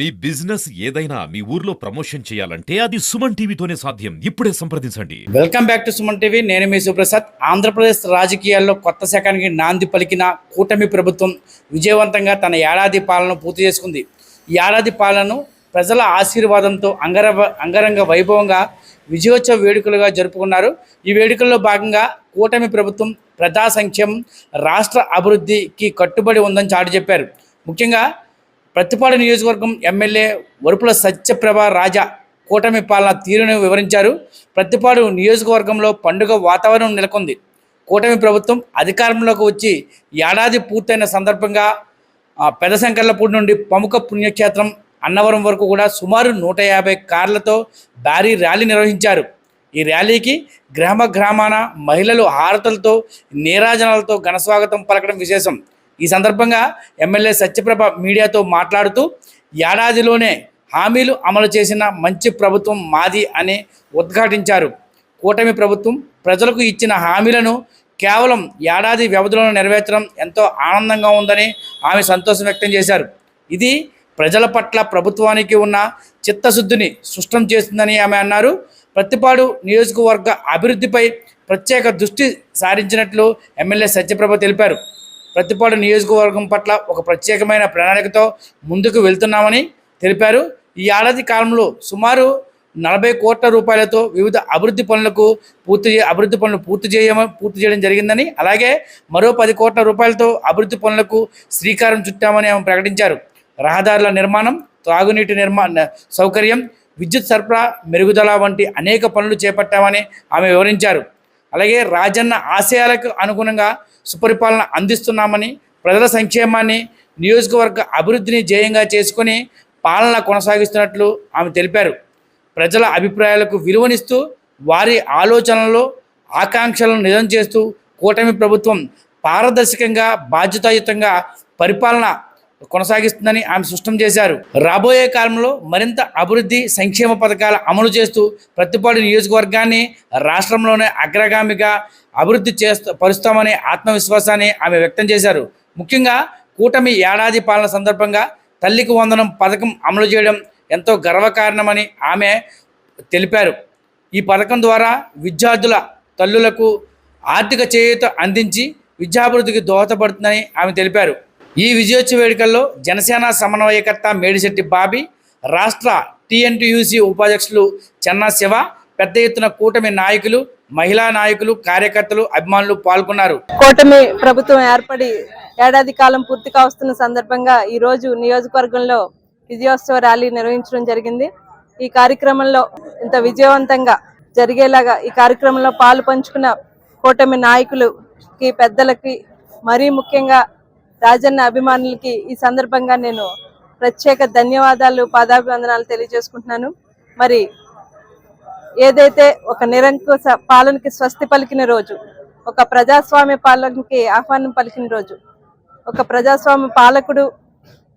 మీ business ఏదైనా మీ ఊర్లో promotion చేయాలంటే అది సుమన్ టీవీతోనే సాధ్యం. ఇప్పుడే సంప్రదించండి. Welcome back to Suman TV. నేను మీ సుప్రసాద్. ఆంధ్రప్రదేశ్ రాజకీయాల్లో కొత్త శకానికి నాంది పలికిన కూటమి ప్రభుత్వం విజయవంతంగా తన ఏడాది పాలన పూర్తి చేసుకుంది. ఈ ఏడాది పాలనను ప్రజల ఆశీర్వాదంతో అంగర అంగరంగ వైభవంగా విజయోత్సవ వేడుకలుగా జరుపుకున్నారు. ఈ వేడుకల్లో భాగంగా కూటమి ప్రభుత్వం ప్రజా సంక్షేమం రాష్ట్ర అభివృద్ధికి కట్టుబడి ఉందని చాటి చెప్పారు. ముఖ్యంగా ప్రతిపాడు నియోజకవర్గం ఎమ్మెల్యే వరుపుల సత్యప్రభ రాజా కూటమి పాలన తీరును వివరించారు. ప్రతిపాడు నియోజకవర్గంలో పండుగ వాతావరణం నెలకొంది. కూటమి ప్రభుత్వం అధికారంలోకి వచ్చి ఏడాది పూర్తయిన సందర్భంగా పెద్ద శంకర్లపూడి నుండి ప్రముఖ పుణ్యక్షేత్రం అన్నవరం వరకు కూడా సుమారు నూట యాభై కార్లతో భారీ ర్యాలీ నిర్వహించారు. ఈ ర్యాలీకి గ్రామ గ్రామాన మహిళలు హారతలతో నీరాజనాలతో ఘనస్వాగతం పలకడం విశేషం. ఈ సందర్భంగా ఎమ్మెల్యే సత్యప్రభ మీడియాతో మాట్లాడుతూ ఏడాదిలోనే హామీలు అమలు చేసిన మంచి ప్రభుత్వం మాది అని ఉద్ఘాటించారు. కూటమి ప్రభుత్వం ప్రజలకు ఇచ్చిన హామీలను కేవలం ఏడాది వ్యవధిలో నెరవేర్చడం ఎంతో ఆనందంగా ఉందని ఆమె సంతోషం వ్యక్తం చేశారు. ఇది ప్రజల పట్ల ప్రభుత్వానికి ఉన్న చిత్తశుద్ధిని స్పష్టం చేస్తుందని ఆమె అన్నారు. ప్రతిపాడు నియోజకవర్గ అభివృద్ధిపై ప్రత్యేక దృష్టి సారించినట్లు ఎమ్మెల్యే సత్యప్రభ తెలిపారు. ప్రతిపాడు నియోజకవర్గం పట్ల ఒక ప్రత్యేకమైన ప్రణాళికతో ముందుకు వెళ్తున్నామని తెలిపారు. ఈ ఏడాది కాలంలో సుమారు నలభై కోట్ల రూపాయలతో వివిధ అభివృద్ధి పనులకు పూర్తి అభివృద్ధి పనులు పూర్తి చేయ పూర్తి చేయడం జరిగిందని అలాగే మరో పది కోట్ల రూపాయలతో అభివృద్ధి పనులకు శ్రీకారం చుట్టామని ఆమె ప్రకటించారు. రహదారుల నిర్మాణం త్రాగునీటి నిర్మాణ సౌకర్యం విద్యుత్ సరఫరా మెరుగుదల వంటి అనేక పనులు చేపట్టామని ఆమె వివరించారు. అలాగే రాజన్న ఆశయాలకు అనుగుణంగా సుపరిపాలన అందిస్తున్నామని ప్రజల సంక్షేమాన్ని నియోజకవర్గ అభివృద్ధిని ధ్యేయంగా చేసుకొని పాలన కొనసాగిస్తున్నట్లు ఆమె తెలిపారు. ప్రజల అభిప్రాయాలకు విలువనిస్తూ వారి ఆలోచనలు ఆకాంక్షలను నిజం చేస్తూ కూటమి ప్రభుత్వం పారదర్శకంగా బాధ్యతాయుతంగా పరిపాలన కొనసాగిస్తుందని ఆమె స్పష్టం చేశారు. రాబోయే కాలంలో మరింత అభివృద్ధి సంక్షేమ పథకాల అమలు చేస్తూ ప్రతిపాడు నియోజకవర్గాన్ని రాష్ట్రంలోనే అగ్రగామిగా అభివృద్ధి చేస్తూ పరుస్తామనే ఆత్మవిశ్వాసాన్ని ఆమె వ్యక్తం చేశారు. ముఖ్యంగా కూటమి ఏడాది పాలన సందర్భంగా తల్లికి వందనం పథకం అమలు చేయడం ఎంతో గర్వకారణమని ఆమె తెలిపారు. ఈ పథకం ద్వారా విద్యార్థుల తల్లులకు ఆర్థిక చేయూత అందించి విద్యాభివృద్ధికి దోహదపడుతుందని ఆమె తెలిపారు. ఈ విజయోత్సవ వేడుకల్లో జనసేన సమన్వయకర్త మేడిశెట్టి బాబీ రాష్ట్ర టీఎన్టీయూసీ ఉపాధ్యక్షులు చెన్నా శివ పెద్ద ఎత్తున కూటమి నాయకులు మహిళా నాయకులు కార్యకర్తలు అభిమానులు పాల్గొన్నారు. కూటమి ప్రభుత్వం ఏర్పడి ఏడాది కాలం పూర్తి కావస్తున్న సందర్భంగా ఈ రోజు నియోజకవర్గంలో విజయోత్సవ ర్యాలీ నిర్వహించడం జరిగింది. ఈ కార్యక్రమంలో ఇంత విజయవంతంగా జరిగేలాగా ఈ కార్యక్రమంలో పాలు పంచుకున్న కూటమి నాయకులకి పెద్దలకి మరీ ముఖ్యంగా రాజన్న అభిమానులకి ఈ సందర్భంగా నేను ప్రత్యేక ధన్యవాదాలు పాదాభివందనాలు తెలియజేసుకుంటున్నాను. మరి ఏదైతే ఒక నిరంకుశ పాలనకి స్వస్తి పలికిన రోజు ఒక ప్రజాస్వామ్య పాలనకి ఆహ్వానం పలికిన రోజు ఒక ప్రజాస్వామ్య పాలకుడు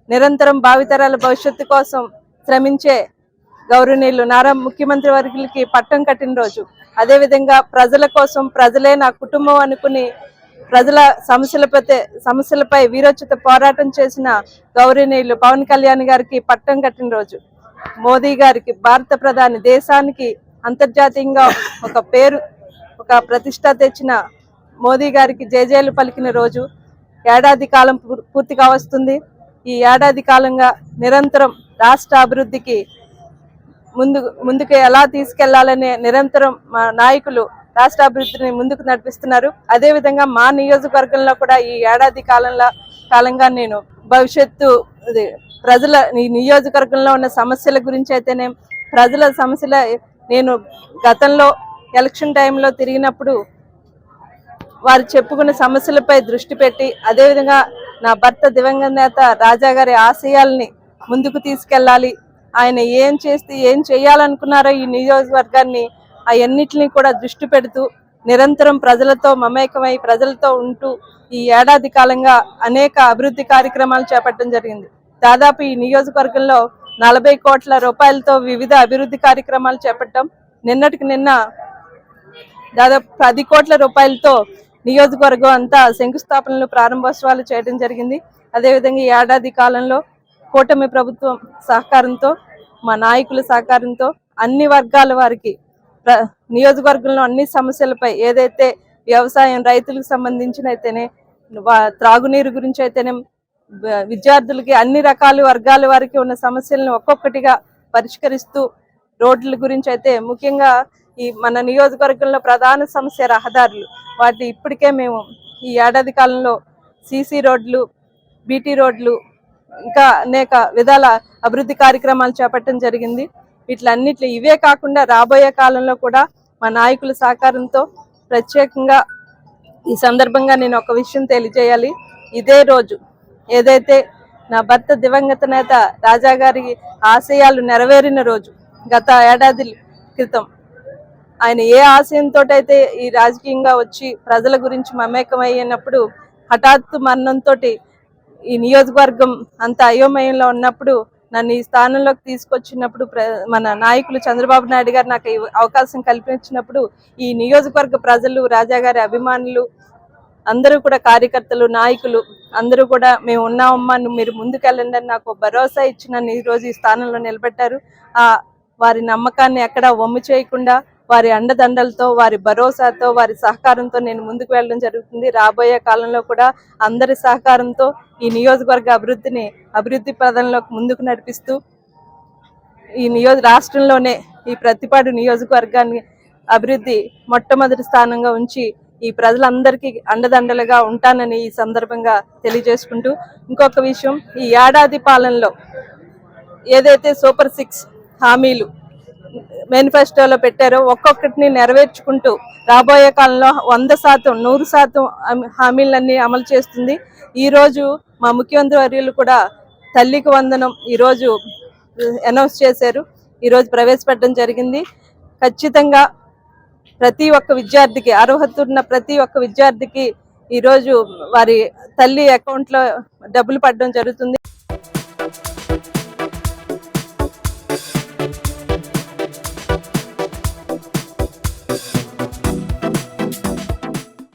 నిరంతరం భావితరాల భవిష్యత్తు కోసం శ్రమించే గౌరవనీయులు నారా ముఖ్యమంత్రి వర్గులకి పట్టం కట్టిన రోజు అదేవిధంగా ప్రజల కోసం ప్రజలే నా కుటుంబం అనుకుని ప్రజల సమస్యలపై సమస్యలపై వీరోచిత పోరాటం చేసిన గౌరవనీయులు పవన్ కళ్యాణ్ గారికి పట్టం కట్టిన రోజు. మోదీ గారికి భారత ప్రధాని దేశానికి అంతర్జాతీయంగా ఒక పేరు ఒక ప్రతిష్ట తెచ్చిన మోదీ గారికి జేజేలు పలికిన రోజు ఏడాది కాలం పూర్- పూర్తిగా వస్తుంది ఈ ఏడాది కాలంగా నిరంతరం రాష్ట్ర అభివృద్ధికి ముందు ముందుకు ఎలా తీసుకెళ్ళాలనే నిరంతరం మా నాయకులు రాష్ట్ర అభివృద్ధిని ముందుకు నడిపిస్తున్నారు. అదేవిధంగా మా నియోజకవర్గంలో కూడా ఈ ఏడాది కాలంలో కాలంగా నేను భవిష్యత్తు ప్రజల ఈ నియోజకవర్గంలో ఉన్న సమస్యల గురించి అయితేనే ప్రజల సమస్యల నేను గతంలో ఎలక్షన్ టైంలో తిరిగినప్పుడు వారు చెప్పుకున్న సమస్యలపై దృష్టి పెట్టి అదేవిధంగా నా భర్త దివంగత నేత రాజా గారి ఆశయాల్ని ముందుకు తీసుకెళ్ళాలి. ఆయన ఏం చేస్తే ఏం చేయాలనుకున్నారో ఈ నియోజకవర్గాన్ని అవన్నిటిని కూడా దృష్టి పెడుతూ నిరంతరం ప్రజలతో మమేకమై ప్రజలతో ఉంటూ ఈ ఏడాది కాలంగా అనేక అభివృద్ధి కార్యక్రమాలు చేపట్టడం జరిగింది. దాదాపు ఈ నియోజకవర్గంలో నలభై కోట్ల రూపాయలతో వివిధ అభివృద్ధి కార్యక్రమాలు చేపట్టడం నిన్నటికి నిన్న దాదాపు పది కోట్ల రూపాయలతో నియోజకవర్గం అంతా శంకుస్థాపనలు ప్రారంభోత్సవాలు చేయడం జరిగింది. అదేవిధంగా ఈ ఏడాది కాలంలో కూటమి ప్రభుత్వం సహకారంతో మా నాయకుల సహకారంతో అన్ని వర్గాల వారికి నియోజకవర్గంలో అన్ని సమస్యలపై ఏదైతే వ్యవసాయం రైతులకు సంబంధించిన అయితేనే త్రాగునీరు గురించి అయితేనే విద్యార్థులకి అన్ని రకాల వర్గాల వారికి ఉన్న సమస్యలను ఒక్కొక్కటిగా పరిష్కరిస్తూ రోడ్ల గురించి అయితే ముఖ్యంగా ఈ మన నియోజకవర్గంలో ప్రధాన సమస్య రహదారులు. వాటి ఇప్పటికే మేము ఈ ఏడాది కాలంలో సీసీ రోడ్లు బీటీ రోడ్లు ఇంకా అనేక విధాల అభివృద్ధి కార్యక్రమాలు చేపట్టడం జరిగింది. వీటిలన్నిట్లో ఇవే కాకుండా రాబోయే కాలంలో కూడా మా నాయకుల సహకారంతో ప్రత్యేకంగా ఈ సందర్భంగా నేను ఒక విషయం తెలియజేయాలి. ఇదే రోజు ఏదైతే నా భర్త దివంగత నేత రాజా గారి ఆశయాలు నెరవేరిన రోజు గత ఏడాది క్రితం ఆయన ఏ ఆశయంతో అయితే ఈ రాజకీయంగా వచ్చి ప్రజల గురించి మమేకమయ్యినప్పుడు హఠాత్తు మరణంతో ఈ నియోజకవర్గం అంత అయోమయంలో ఉన్నప్పుడు నన్ను ఈ స్థానంలోకి తీసుకొచ్చినప్పుడు ప్ర- మన నాయకులు చంద్రబాబు నాయుడు గారు నాకు అవకాశం కల్పించినప్పుడు ఈ నియోజకవర్గ ప్రజలు రాజా గారి అభిమానులు అందరూ కూడా కార్యకర్తలు నాయకులు అందరూ కూడా మేము ఉన్నామమ్మా మీరు ముందుకెళ్ళండి అని నాకు భరోసా ఇచ్చి నన్ను ఈ రోజు ఈ స్థానంలో నిలబెట్టారు. ఆ వారి నమ్మకాన్ని ఎక్కడా వమ్ము చేయకుండా వారి అండదండలతో వారి భరోసాతో వారి సహకారంతో నేను ముందుకు వెళ్ళడం జరుగుతుంది. రాబోయే కాలంలో కూడా అందరి సహకారంతో ఈ నియోజకవర్గ అభివృద్ధిని అభివృద్ధి పదంలోకి ముందుకు నడిపిస్తూ ఈ నియోజ రాష్ట్రంలోనే ఈ ప్రతిపాడు నియోజకవర్గాన్ని అభివృద్ధి మొట్టమొదటి స్థానంగా ఉంచి ఈ ప్రజలందరికీ అండదండలుగా ఉంటానని ఈ సందర్భంగా తెలియజేసుకుంటూ ఇంకొక విషయం. ఈ ఏడాది పాలనలో ఏదైతే సూపర్ సిక్స్ హామీలు మేనిఫెస్టోలో పెట్టారో ఒక్కొక్కటిని నెరవేర్చుకుంటూ రాబోయే కాలంలో వంద శాతం నూరు శాతం హామీలన్నీ అమలు చేస్తుంది. ఈరోజు మా ముఖ్యమంత్రి వర్యులు కూడా తల్లికి వందనం ఈరోజు అనౌన్స్ చేశారు. ఈరోజు ప్రవేశపెట్టడం జరిగింది. ఖచ్చితంగా ప్రతి ఒక్క విద్యార్థికి అర్హత ఉన్న ప్రతి ఒక్క విద్యార్థికి ఈరోజు వారి తల్లి అకౌంట్లో డబ్బులు పడడం జరుగుతుంది.